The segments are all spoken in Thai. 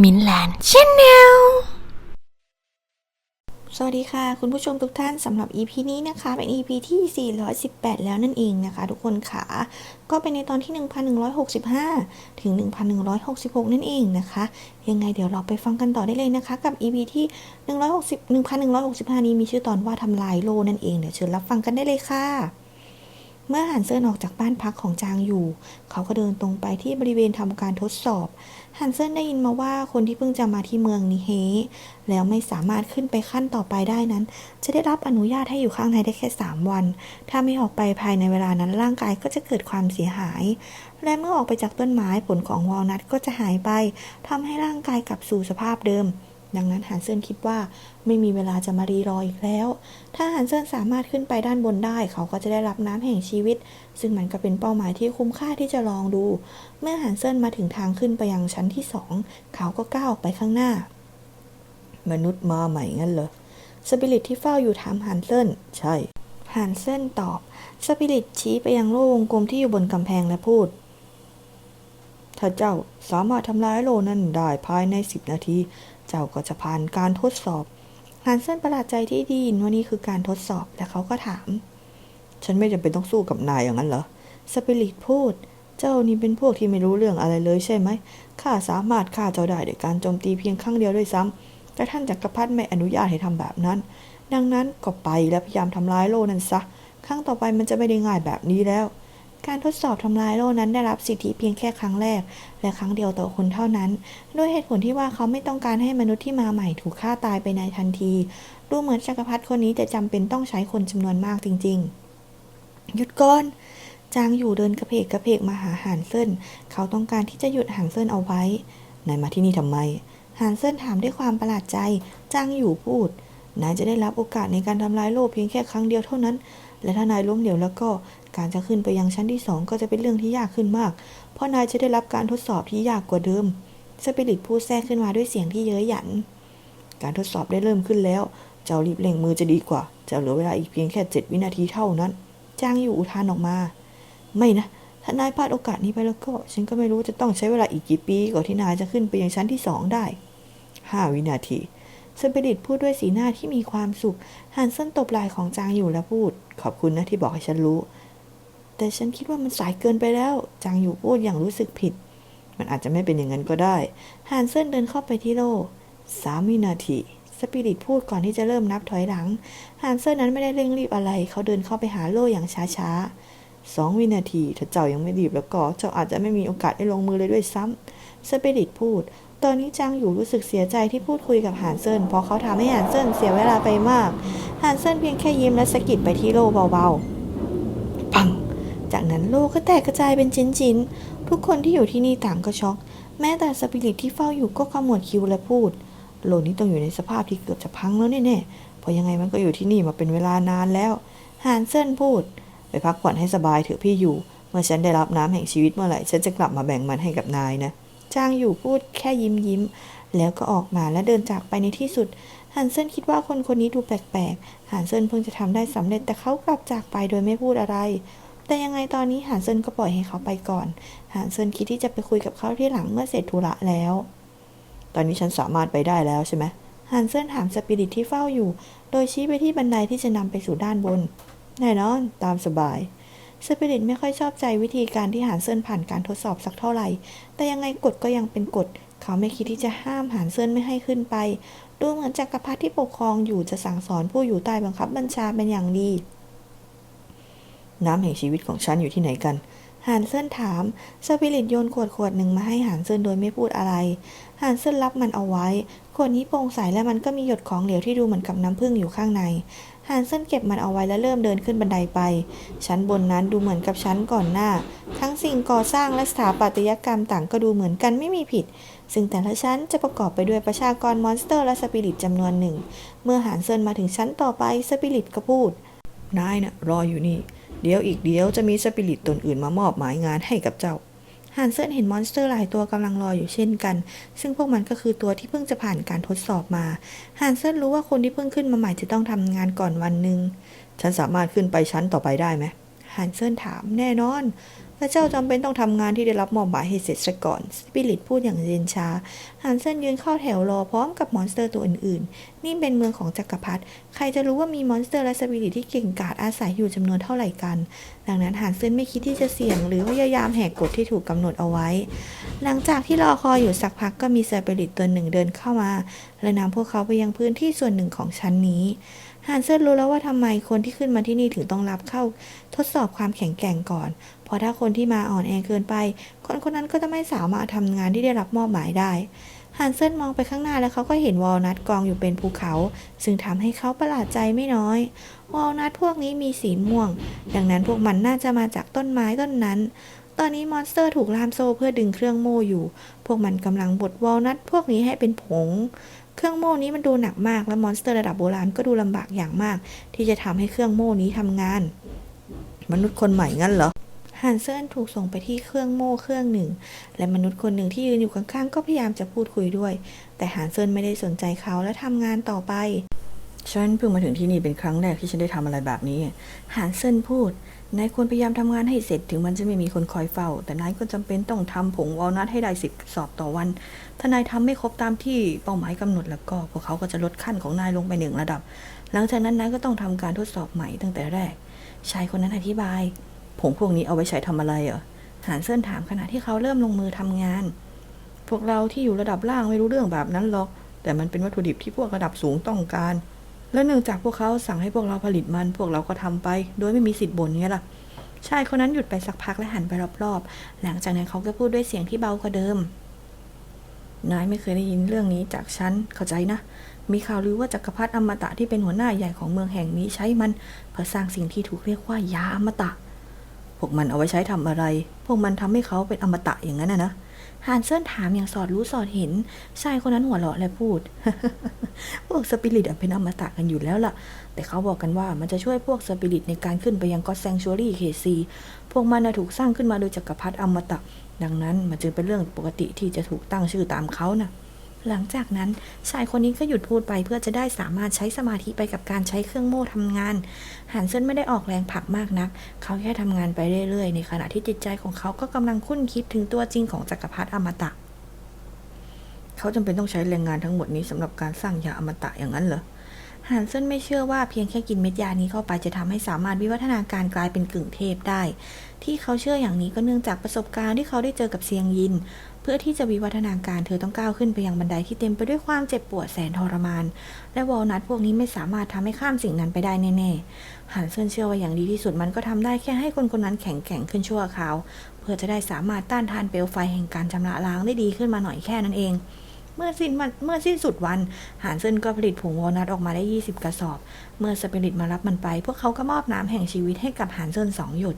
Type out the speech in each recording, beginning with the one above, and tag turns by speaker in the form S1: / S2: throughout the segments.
S1: มินแลนด์ชแนล
S2: สวัสดีค่ะ คุณผู้ชมทุกท่านสำหรับ EP นี้นะคะ เป็น EP ที่ 418 แล้วนั่นเองนะคะ ทุกคนค่ะ ก็เป็นในตอนที่ 1165 ถึง 1166 นั่นเองนะคะ ยังไงเดี๋ยวเราไปฟังกันต่อได้เลยนะคะ กับ EP ที่ 160 1165 นี้มีชื่อตอนว่าทำลายโลนั่นเองเดี๋ยวเชิญรับฟังกันได้เลยค่ะ เมื่อหันเซินออกจากบ้านพักของจางอยู่ เขาก็เดินตรงไปที่บริเวณทำการทดสอบฮันเซินได้ยินมาว่าคนที่เพิ่งจะมาที่เมืองนิเฮแล้วไม่สามารถขึ้นไปขั้นต่อไปได้นั้น จะได้รับอนุญาตให้อยู่ข้างในได้แค่ 3 วัน ถ้าไม่ออกไปภายในเวลานั้นร่างกายก็จะเกิดความเสียหาย และเมื่อออกไปจากต้นไม้ผลของวอลนัทก็จะหายไปทำให้ร่างกายกลับสู่สภาพเดิม ดังนั้นฮันเซินคิดว่าไม่มีเวลาจะมารีรออีกแล้ว ถ้าฮันเซินสามารถขึ้นไปด้านบนได้ เขาก็จะได้รับน้ำแห่งชีวิต ซึ่งมันก็เป็นเป้าหมายที่คุ้มค่าที่จะลองดู เมื่อฮันเซินมาถึงทางขึ้นไปยังชั้นที่สองเขาก็ก้าวออกไปข้างหน้า มนุษย์มาใหม่งั้นเหรอสปิริตที่เฝ้าอยู่ถามฮันเซินใช่ฮันเซินตอบสปิริตชี้ไปยังโล่วงกลมที่อยู่บนกำแพงและพูด ถ้าเจ้าสามารถทำลายโลนั้นได้ภายในสิบนาที เจ้าก็จะผ่านการทดสอบฮันเซนประหลาดใจที่ได้ยินว่านี่คือการทดสอบและเขาก็ถาม ฉันไม่จำเป็นต้องสู้กับนายอย่างนั้นเหรอ สปิริตพูด เจ้านี่เป็นพวกที่ไม่รู้เรื่องอะไรเลยใช่ไหม ข้าสามารถฆ่าเจ้าได้โดยการโจมตีเพียงครั้งเดียวด้วยซ้ำแต่ท่านจักรพรรดิไม่อนุญาตให้ทำแบบนั้น ดังนั้นก็ไปและพยายามทำลายโลนั้นซะ ครั้งต่อไปมันจะไม่ได้ง่ายแบบนี้แล้ว การทดสอบทำลายโลนั้นได้รับสิทธิเพียงแค่ครั้งแรก และครั้งเดียวต่อคนเท่านั้น ด้วยเหตุผลที่ว่าเขาไม่ต้องการให้มนุษย์ที่มาใหม่ถูกฆ่าตายไปในทันที ดูเหมือนจักรพรรดิคนนี้จะจำเป็นต้องใช้คนจำนวนมากจริง ๆ หยุดก่อนจางอยู่เดินกระเพกกระเพกมาหาหานเซินเขาต้องการที่จะหยุดหานเซินเอาไว้นายมาที่นี่ทำไมหานเซินถามด้วยความประหลาดใจ จางอยู่พูด นายจะได้รับโอกาสในการทำลายโลกเพียงแค่ครั้งเดียวเท่านั้น และถ้านายล้มเหลวแล้วก็การจะขึ้นไปยังชั้นที่สองก็จะเป็นเรื่องที่ยากขึ้นมาก เพราะนายจะได้รับการทดสอบที่ยากกว่าเดิม สปิริตพูดแทรกขึ้นมาด้วยเสียงที่เย้ยหยัน การทดสอบได้เริ่มขึ้นแล้ว เจ้ารีบเร่งมือจะดีกว่า จะเหลือเวลาอีกเพียงแค่เจ็ดวินาทีเท่านั้น จางอยู่อุทานออกมา ไม่นะ ถ้านายพลาดโอกาสนี้ไปแล้วก็ ฉันก็ไม่รู้จะต้องใช้เวลาอีกกี่ปีกว่าที่นายจะขึ้นไปยังชั้นที่สองได้ห้าวินาที สปิริตพูดด้วยสีหน้าที่มีความสุขฮันเซนตบไหล่ของจางอยู่และพูด ขอบคุณนะที่บอกให้ฉันรู้ แต่ฉันคิดว่ามันสายเกินไปแล้ว จางอยู่พูดอย่างรู้สึกผิด มันอาจจะไม่เป็นอย่างนั้นก็ได้ฮันเซนเดินเข้าไปที่โล่สามวินาทีสปิริตพูดก่อนที่จะเริ่มนับถอยหลังฮันเซนนั้นไม่ได้เร่งรีบอะไร เขาเดินเข้าไปหาโล่อย่างช้าๆสองวินาที ถ้าเจ้ายังไม่รีบแล้วก็ เจ้าอาจจะไม่มีโอกาสได้ลงมือเลยด้วยซ้ำ สปิริตพูด ตอนนี้จางอยู่รู้สึกเสียใจที่พูดคุยกับหานเซินเพราะเขาทำให้หานเซินเสียเวลาไปมาก หานเซินเพียงแค่ยิ้มและสะกิดไปที่โลเบาๆ ปัง จากนั้นโลกก็แตกกระจายเป็นชิ้นๆ ทุกคนที่อยู่ที่นี่ต่างก็ช็อก แม้แต่สปิริตที่เฝ้าอยู่ก็ขมวดคิ้วและพูด โลนี้ต้องอยู่ในสภาพที่เกือบจะพังแล้วแน่ๆ เพราะยังไงมันก็อยู่ที่นี่มาเป็นเวลานานแล้ว หานเซินพูด ไปพักผ่อนให้สบายเถอะพี่อยู่ เมื่อฉันได้รับน้ำแห่งชีวิตเมื่อไหร่ฉันจะกลับมาแบ่งมันให้กับนายนะ จางอยู่พูดแค่ยิ้มยิ้ม แล้วก็ออกมาและเดินจากไปในที่สุดฮันเซนคิดว่าคนคนนี้ดูแปลกๆฮันเซนเพิ่งจะทำได้สำเร็จแต่เขากลับจากไปโดยไม่พูดอะไร แต่ยังไงตอนนี้ฮันเซนก็ปล่อยให้เขาไปก่อนฮันเซนคิดที่จะไปคุยกับเขาที่หลังเมื่อเสร็จธุระแล้ว ตอนนี้ฉันสามารถไปได้แล้วใช่ไหมฮันเซนถามสปิริตที่เฝ้าอยู่ โดยชี้ไปที่บันไดที่จะนำไปสู่ด้านบน แน่นอน ตามสบาย สปิริตไม่ค่อยชอบใจวิธีการที่หานเซินผ่านการทดสอบสักเท่าไหร่ แต่ยังไงกฎก็ยังเป็นกฎ เขาไม่คิดที่จะห้ามหานเซินไม่ให้ขึ้นไป ดูเหมือนจักรพรรดิที่ปกครองอยู่จะสั่งสอนผู้อยู่ใต้บังคับบัญชาเป็นอย่างดี น้ำแห่งชีวิตของฉันอยู่ที่ไหนกันหานเซินถาม สปิริตโยนขวดขวดหนึ่งมาให้หานเซินโดยไม่พูดอะไร หานเซินรับมันเอาไว้ ขวดนี้โปร่งใสและมันก็มีหยดของเหลวที่ดูเหมือนกับน้ำผึ้งอยู่ข้างใน หานเซนเก็บมันเอาไว้และเริ่มเดินขึ้นบันไดไป ชั้นบนนั้นดูเหมือนกับชั้นก่อนหน้า ทั้งสิ่งก่อสร้างและสถาปัตยกรรมต่างก็ดูเหมือนกันไม่มีผิด ซึ่งแต่ละชั้นจะประกอบไปด้วยประชากรมอนสเตอร์และสปิริตจำนวนหนึ่ง เมื่อหานเซนมาถึงชั้นต่อไปสปิริตก็พูด นายนะ่ะรออยู่นี่ เดี๋ยวอีกเดี๋ยวจะมีสปิริตตนอื่นมามอบหมายงานให้กับเจ้า ฮันเซนเห็นมอนสเตอร์หลายตัวกำลังรออยู่เช่นกัน ซึ่งพวกมันก็คือตัวที่เพิ่งจะผ่านการทดสอบมา ฮันเซนรู้ว่าคนที่เพิ่งขึ้นมาใหม่จะต้องทำงานก่อนวันหนึ่ง ฉันสามารถขึ้นไปชั้นต่อไปได้ไหมฮันเซนถามแน่นอน พระเจ้าจำเป็นต้องทำงานที่ได้รับมอบหมายให้เสร็จซะก่อนสปิริตพูดอย่างเย็นชาฮันเซนยืนเข้าแถวรอพร้อมกับมอนสเตอร์ตัวอื่นๆ นี่เป็นเมืองของจักรพรรดิใครจะรู้ว่ามีมอนสเตอร์และสปิริตที่เก่งกาจอาศัยอยู่จำนวนเท่าไหร่กัน ดังนั้นฮันเซนไม่คิดที่จะเสี่ยง หรือพยายามแหกกฎที่ถูกกำหนดเอาไว้ หลังจากที่รอคอยอยู่สักพักก็มีสปิริตตัวหนึ่งเดินเข้ามาและนำพวกเขาไปยังพื้นที่ส่วนหนึ่งของชั้นนี้ ฮันเซนรู้แล้วว่าทำไมคนที่ขึ้นมาที่นี่ถึงต้องรับเข้า ทดสอบความแข็งแกร่งก่อน เพราะถ้าคนที่มาอ่อนแอเกินไป คนคนนั้นก็จะไม่สามารถทำงานที่ได้รับมอบหมายได้ฮันเซนมองไปข้างหน้าแล้วเขาก็เห็นวอลนัทกองอยู่เป็นภูเขา ซึ่งทำให้เขาประหลาดใจไม่น้อยวอลนัทพวกนี้มีสีม่วง ดังนั้นพวกมันน่าจะมาจากต้นไม้ต้นนั้น ตอนนี้มอนสเตอร์ถูกล่ามโซ่เพื่อดึงเครื่องโม่อยู่ พวกมันกำลังบดวอลนัทพวกนี้ให้เป็นผง เครื่องโม่นี้มันดูหนักมาก และมอนสเตอร์ระดับโบราณก็ดูลำบากอย่างมาก ที่จะทำให้เครื่องโม่นี้ทำงาน มนุษย์คนใหม่งั้นเหรอฮันเซนถูกส่งไปที่เครื่องโม่เครื่องหนึ่ง และมนุษย์คนหนึ่งที่ยืนอยู่ข้างๆ ก็พยายามจะพูดคุยด้วย แต่ฮันเซนไม่ได้สนใจเขาและทำงานต่อไป
S3: ฉันเพิ่งมาถึงที่นี่เป็นครั้งแรกที่ฉันได้ทำอะไรแบบนี้
S2: ฮันเซนพูด
S3: นายควรพยายามทำงานให้เสร็จถึงมันจะไม่มีคนคอยเฝ้า แต่นายก็จำเป็นต้องทำผงวอลนัทให้ได้สิบสอบต่อวัน ถ้านายทำไม่ครบตามที่เป้าหมายกำหนดแล้วก็พวกเขาก็จะลดขั้นของนายลงไปหนึ่งระดับ หลังจากนั้นนายก็ต้องทำการทดสอบใหม่ตั้งแต่แรก ชายคนนั้นอธิบาย ผงพวกนี้เอาไว้ใช้ทำอะไรเหรอ
S2: หานเซินถามขณะที่เขาเริ่มลงมือทำงาน
S3: พวกเราที่อยู่ระดับล่างไม่รู้เรื่องแบบนั้นหรอก แต่มันเป็นวัตถุดิบที่พวกระดับสูงต้องการ และเนื่องจากพวกเขาสั่งให้พวกเราผลิตมัน พวกเราก็ทำไป โดยไม่มีสิทธิ์บ่นไงล่ะ
S2: ชายคนนั้นหยุดไปสักพักและหันไปรอบๆ หลังจากนั้นเขาก็พูดด้วยเสียงที่เบากว่าเดิม
S3: นายไม่เคยได้ยินเรื่องนี้จากฉัน เข้าใจนะ มีข่าวลือว่าจักรพรรดิอมตะที่เป็นหัวหน้าใหญ่ของเมืองแห่งนี้ใช้มัน เพื่อสร้างสิ่งที่ถูกเรียกว่ายาอมตะ พวกมันเอาไว้ใช้ทำอะไร พวกมันทำให้เขาเป็นอมตะอย่างนั้นนะนะ
S2: ฮานเซินถามอย่างสอดรู้สอดเห็น ชายคนนั้นหัวเราะและพูด
S3: พวกสปิริตเป็นอมตะกันอยู่แล้วล่ะ แต่เขาบอกกันว่ามันจะช่วยพวกสปิริตในการขึ้นไปยังก็อตแซงชัวรี่เคซีพวกมันถูกสร้างขึ้นมาโดยจักรพรรดิอมตะ ดังนั้นมันจึงเป็นเรื่องปกติที่จะถูกตั้งชื่อตามเขาน่ะ
S2: หลังจากนั้นชายคนนี้ก็หยุดพูดไปเพื่อจะได้สามารถใช้สมาธิไปกับการใช้เครื่องโม่ทำงานหันเซินไม่ได้ออกแรงผลักมากนัก เขาแค่ทำงานไปเรื่อยๆ ในขณะที่จิตใจของเขาก็กำลังคุ้นคิดถึงตัวจริงของจักรพรรดิอมตะ
S3: เขาจำเป็นต้องใช้แรงงานทั้งหมดนี้สำหรับการสร้างยาอมตะอย่างนั้นเหรอ
S2: ฮันเซนไม่เชื่อว่าเพียงแค่กินเม็ดยานี้เข้าไปจะทำให้สามารถวิวัฒนาการกลายเป็นกึ่งเทพได้ ที่เขาเชื่ออย่างนี้ก็เนื่องจากประสบการณ์ที่เขาได้เจอกับเซียงยิน เพื่อที่จะวิวัฒนาการเธอต้องก้าวขึ้นไปยังบันไดที่เต็มไปด้วยความเจ็บปวดแสนทรมาน และวอลนัทพวกนี้ไม่สามารถทำให้ข้ามสิ่งนั้นไปได้แน่ๆฮันเซนเชื่อว่าอย่างดีที่สุดมันก็ทำได้แค่ให้คนคนนั้นแข็งแกร่งขึ้นชั่วคราวเพื่อจะได้สามารถต้านทานเปลวไฟแห่งการชำระล้างได้ดีขึ้นมาหน่อยแค่นั้นเอง เมื่อสิ้นวันเมื่อสิ้นสุดวัน หานเซินก็ผลิตผงวอลนัทออกมาได้ 20 กระสอบ เมื่อสปิริตมารับมันไป พวกเขาก็มอบน้ำแห่งชีวิตให้กับหานเซินสองหยด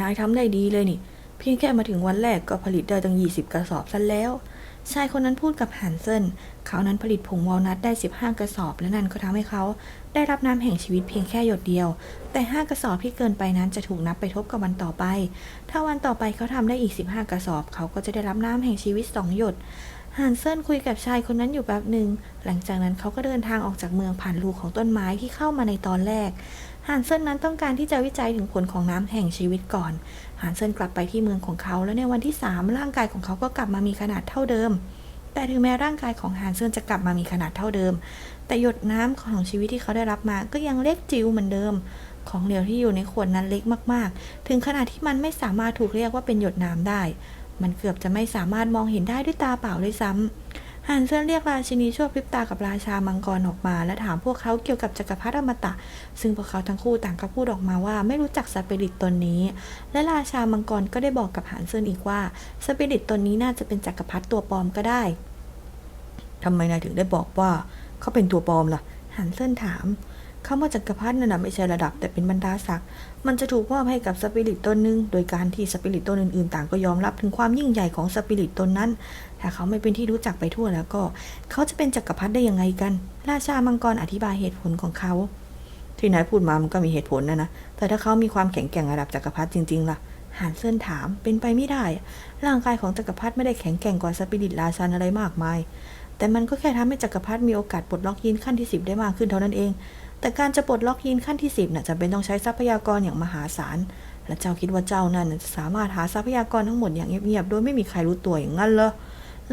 S3: นายทำได้ดีเลยนี่ เพียงแค่มาถึงวันแรกก็ผลิตได้ตั้ง 20 กระสอบซะแล้ว
S2: ชายคนนั้นพูดกับฮันเซนเขานั้นผลิตผงวอลนัทได้ 15 กระสอบ และนั่นก็ทำให้เขาได้รับน้ำแห่งชีวิตเพียงแค่หยดเดียว แต่ 5 กระสอบที่เกินไปนั้นจะถูกนับไปทบกับวันต่อไป ถ้าวันต่อไปเขาทำได้อีก 15 กระสอบ เขาก็จะได้รับน้ำแห่งชีวิต 2 หยดฮันเซนคุยกับชายคนนั้นอยู่แป๊บหนึ่ง หลังจากนั้นเขาก็เดินทางออกจากเมืองผ่านรูของต้นไม้ที่เข้ามาในตอนแรก ฮันเซนนั้นต้องการที่จะวิจัยถึงผลของน้ำแห่งชีวิตก่อนฮันเซนกลับไปที่เมืองของเขา และในวันที่ 3 ร่างกายของเขาก็กลับมามีขนาดเท่าเดิม แต่ถึงแม้ร่างกายของฮันเซนจะกลับมามีขนาดเท่าเดิม แต่หยดน้ำของชีวิตที่เขาได้รับมาก็ยังเล็กจิ๋วเหมือนเดิม ของเหลวที่อยู่ในขวดนั้นเล็กมากๆ ถึงขนาดที่มันไม่สามารถถูกเรียกว่าเป็นหยดน้ำได้ มันเกือบจะไม่สามารถมองเห็นได้ด้วยตาเปล่าเลยซ้ำ ฮันเซนเรียกราชินีชั่วพริบตากับราชามังกรออกมา และถามพวกเขาเกี่ยวกับจักรพรรดิอมตะ ซึ่งพวกเขาทั้งคู่ต่างก็พูดออกมาว่าไม่รู้จักสปิริตตนนี้ และราชามังกรก็ได้บอกกับฮันเซนอีกว่าสปิริตตนนี้น่าจะเป็นจักรพรรดิตัวปลอมก็ได้
S3: ทำไมนายถึงได้บอกว่าเขาเป็นตัวปลอมล่ะ
S2: ฮันเซนถาม
S3: คำว่าจักรพรรดินั่นไม่ใช่ระดับแต่เป็นบรรดาศักดิ์ มันจะถูกมอบให้กับสปิริตตนหนึ่งโดยการที่สปิริตตนอื่นๆ ต่างก็ยอมรับถึงความยิ่งใหญ่ของสปิริตตนนั้น ถ้าเขาไม่เป็นที่รู้จักไปทั่วแล้วก็ เขาจะเป็นจักรพรรดิได้ยังไงกัน ราชามังกรอธิบายเหตุผลของเขา ที่นายพูดมามันก็มีเหตุผลนะนะ แต่ถ้าเขามีความแข็งแกร่งระดับจักรพรรดิจริงๆล่ะ
S2: ฮันเซนถาม เป็นไปไม่ได้ ร่างกายของจักรพรรดิไม่ได้แข็งแกร่งกว่าสปิริตราชันอะไรมากมาย แต่มันก็แค่ทำให้จักรพรรดิมีโอกาสปลดล็อกยีนขั้นที่สิบได้มากขึ้นเท่านั้นเอง แต่การจะปลดล็อกยีนขั้นที่สิบน่ะจำเป็นต้องใช้ทรัพยากรอย่างมหาศาล และเจ้าคิดว่าเจ้านั่นจะสามารถหาทรัพยากรทั้งหมดอย่างเงียบๆ โดยไม่มีใครรู้ตัวอย่างนั้นเหรอ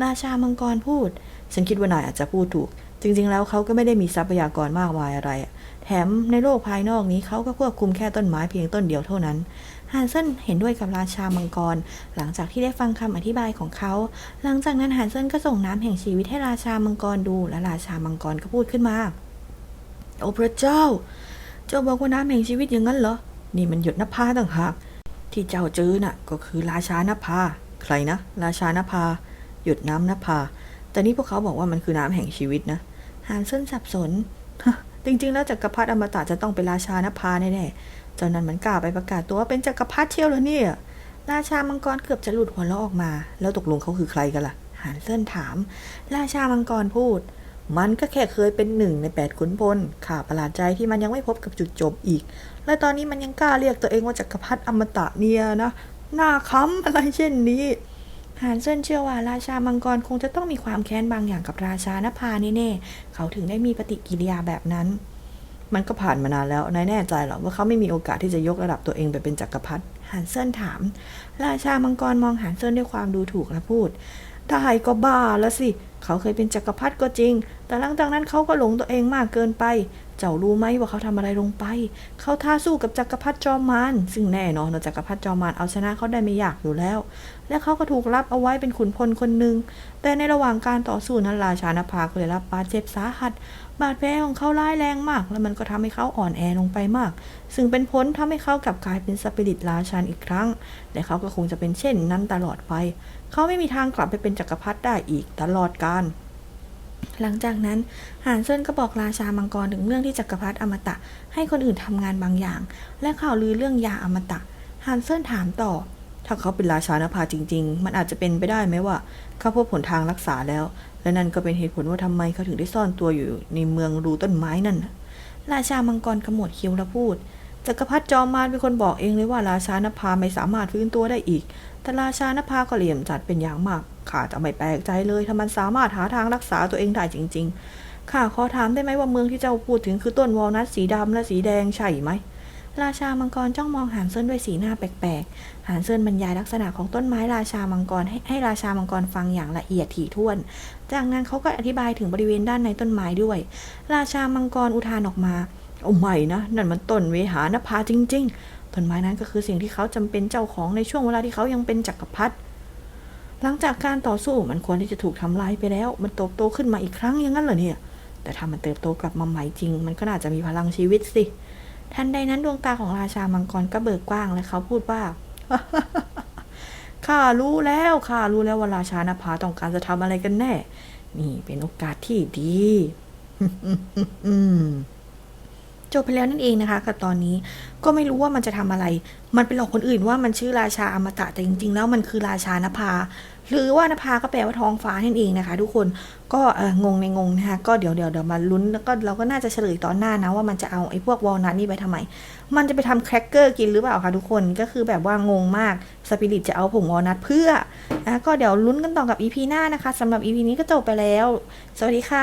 S2: ราชามังกรพูด ฉันคิดว่านายอาจจะพูดถูก จริง ๆ แล้วเขาก็ไม่ได้มีทรัพยากรมากมายอะไร แถมในโลกภายนอกนี้เขาก็ควบคุมแค่ต้นไม้เพียงต้นเดียวเท่านั้นฮันเซนเห็นด้วยกับราชามังกร หลังจากที่ได้ฟังคำอธิบายของเขา หลังจากนั้นฮันเซนก็ส่งน้ำแห่งชีวิตให้ราชามังกรดู และราชามังกรก็พูดขึ้นมา โอ้พระเจ้า เจ้าบอกว่าน้ำแห่งชีวิตอย่างนั้นเหรอ นี่มันหยดนภาต่างหาก ที่เจ้าเจอน่ะ ก็คือราชานภา ใครนะ ราชานภา หยดน้ำนภา แต่นี่พวกเขาบอกว่ามันคือน้ำแห่งชีวิตนะฮันเซนสับสน จริง ๆ แล้วจักรพรรดิอมตะจะต้องเป็นราชานภาแน่ๆเจ้านั้นมันกล้าไปประกาศตัวว่าเป็นจักรพรรดิเที่ยวแล้วเนี่ย ราชามังกรเกือบจะหลุดหัวเราะออกมา แล้วตกลงเขาคือใครกันล่ะฮันเซนถาม ราชามังกรพูด มันก็แค่เคยเป็นหนึ่งในแปดขุนพลข่าประหลาดใจที่มันยังไม่พบกับจุดจบอีก และตอนนี้มันยังกล้าเรียกตัวเองว่าจักรพรรดิอมตะเนี่ยนะ หน้าค้ำอะไรเช่นนี้ฮันเซินเชื่อว่าราชามังกรคงจะต้องมีความแค้นบางอย่างกับราชานภาแน่ๆ เขาถึงได้มีปฏิกิริยาแบบนั้น มันก็ผ่านมานานแล้ว นายแน่ใจเหรอว่าเขาไม่มีโอกาสที่จะยกระดับตัวเองไปเป็นจักรพรรดิฮันเซินถาม ราชามังกรมองฮันเซินด้วยความดูถูกและพูดได้ก็บ้าแล้วสิ เขาเคยเป็นจักรพรรดิก็จริง แต่หลังจากนั้นเขาก็หลงตัวเองมากเกินไป เจ้ารู้ไหมว่าเขาทำอะไรลงไป เขาท้าสู้กับจักรพรรดิจอมมารซึ่งแน่นอนว่าจักรพรรดิจอมมารเอาชนะเขาได้ไม่ยากอยู่แล้ว และเขาก็ถูกรับเอาไว้เป็นขุนพลคนหนึ่ง แต่ในระหว่างการต่อสู้นั้นราชานภาก็ได้รับบาดเจ็บสาหัส บาดแผลของเขาร้ายแรงมาก และมันก็ทำให้เขาอ่อนแอลงไปมาก ซึ่งเป็นผลทำให้เขากลับกลายเป็นสปิริตราชันอีกครั้ง และเขาก็คงจะเป็นเช่นนั้นตลอดไป เขาไม่มีทางกลับไปเป็นจักรพรรดิได้อีกตลอดกาลหลังจากนั้นหานเซินก็บอกราชามังกรถึงเรื่องที่จักรพรรดิอมตะ ให้คนอื่นทำงานบางอย่าง และข่าวลือเรื่องยาอมตะหานเซินถามต่อ ถ้าเขาเป็นราชานภาจริง ๆ มันอาจจะเป็นไปได้ไหมว่าเขาพบผลทางรักษาแล้ว และนั่นก็เป็นเหตุผลว่าทำไมเขาถึงได้ซ่อนตัวอยู่ในเมืองรูต้นไม้นั่นราชามังกรขมวดคิ้วและพูดจักรพรรดิจอมมารเป็นคนบอกเองเลยว่าราชานภาไม่สามารถฟื้นตัวได้อีก แต่ราชานภาก็เหลี่ยมจัดเป็นอย่างมาก ข้าจะไม่แปลกใจเลยถ้ามันสามารถหาทางรักษาตัวเองได้จริง ๆ ข้าขอถามได้ไหมว่าเมืองที่เจ้าพูดถึงคือต้นวอลนัทสีดำและสีแดงใช่ไหม ราชามังกรจ้องมองหานเซินด้วยสีหน้าแปลกๆ หานเซินบรรยายลักษณะของต้นไม้ราชามังกรให้ให้ราชามังกรฟังอย่างละเอียดถี่ถ้วน จากนั้นเขาก็อธิบายถึงบริเวณด้านในต้นไม้ด้วย ราชามังกรอุทานออกมาโอ้ไม่นะ นั่นมันต้นเวหานภาจริง ๆ ต้นไม้นั้นก็คือสิ่งที่เขาจำเป็นเจ้าของในช่วงเวลาที่เขายังเป็นจักรพรรดิหลังจากการต่อสู้มันควรที่จะถูกทำลายไปแล้ว มันเติบโตขึ้นมาอีกครั้งอย่างนั้นเหรอเนี่ย แต่ถ้ามันเติบโตกลับมาใหม่จริง มันก็น่าจะมีพลังชีวิตสิทันใดนั้นดวงตาของราชามังกรก็เบิกกว้างและเขาพูดว่าข้ารู้แล้วข้ารู้แล้วว่าราชานภาต้องการจะทำอะไรกันแน่ นี่เป็นโอกาสที่ดี อืม จบไปแล้วนั่นเองนะคะกับตอนนี้ก็ไม่รู้ว่ามันจะทำอะไร มันไปหลอกคนอื่นว่ามันชื่อราชาอมตะแต่จริง ๆ แล้วมันคือราชานภา หรือว่านภาก็แปลว่าท้องฟ้านั่นเองนะคะ ทุกคนก็งงในงงนะคะก็เดี๋ยวเดี๋ยวเดี๋ยวมาลุ้นแล้วก็เราก็น่าจะเฉลยตอนหน้านะว่ามันจะเอาไอ้พวกวอลนัทนี่ไปทำไม มันจะไปทำแครกเกอร์กินหรือเปล่าคะทุกคนก็คือแบบว่างงมากสปิริตจะเอาผงวอลนัทเพื่อนะก็เดี๋ยวลุ้นกันต่อกับอีพีหน้านะคะสำหรับอีพีนี้ก็จบไปแล้ว สวัสดีค่ะ